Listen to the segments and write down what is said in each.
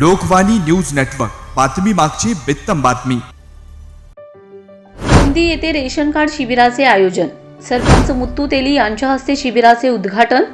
Lokvani news network. बातमी मागची बित्तम बातमी. गोंदी येथे रेशन कार्ड शिबिराचे आयोजन. सरपंच मुत्तू तेली यांच्या हस्ते शिबिराचे उद्घाटन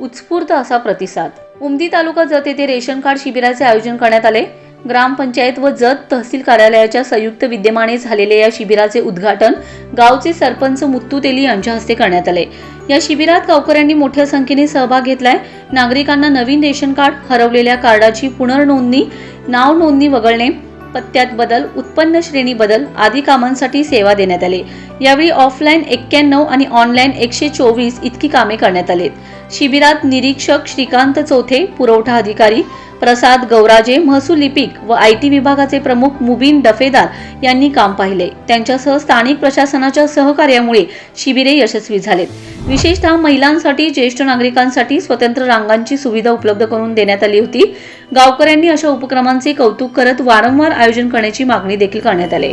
उत्स्फूर्त असा प्रतिसाद. उमदी तालुका जत येथे रेशन कार्ड शिबिराचे आयोजन करण्यात आले. ग्रामपंचायत व जत तहसील कार्यालयाच्या संयुक्त विद्यमाने झालेले या शिबिराचे उद्घाटन गावचे सरपंच मुत्तू तेली यांच्या हस्ते करण्यात आले. या शिबिरात गावकऱ्यांनी मोठ्या संख्येने सहभाग घेतलाय. नागरिकांना नवीन रेशन कार्ड हरवलेल्या कार्डाची पुनर्नोंदणी नाव नोंदणी वगळणे पत्त्यात बदल उत्पन्न श्रेणी बदल आदी कामांसाठी सेवा देण्यात आली. यावेळी ऑफलाईन एक्क्याण्णव आणि ऑनलाईन एकशे चोवीस इतकी कामे करण्यात आलीत. शिबिरात निरीक्षक श्रीकांत चौथे पुरवठा अधिकारी प्रसाद गौराजे महसूल लिपिक व आय टी विभागाचे प्रमुख मुबीन दफेदार यांनी काम पाहिले. त्यांच्यासह स्थानिक प्रशासनाच्या सहकार्यामुळे शिबिरे यशस्वी झालेत. विशेषतः महिलांसाठी ज्येष्ठ नागरिकांसाठी स्वतंत्र रांगांची सुविधा उपलब्ध करून देण्यात आली होती. गावकऱ्यांनी अशा उपक्रमांचे कौतुक करत वारंवार आयोजन करण्याची मागणी देखील करण्यात आली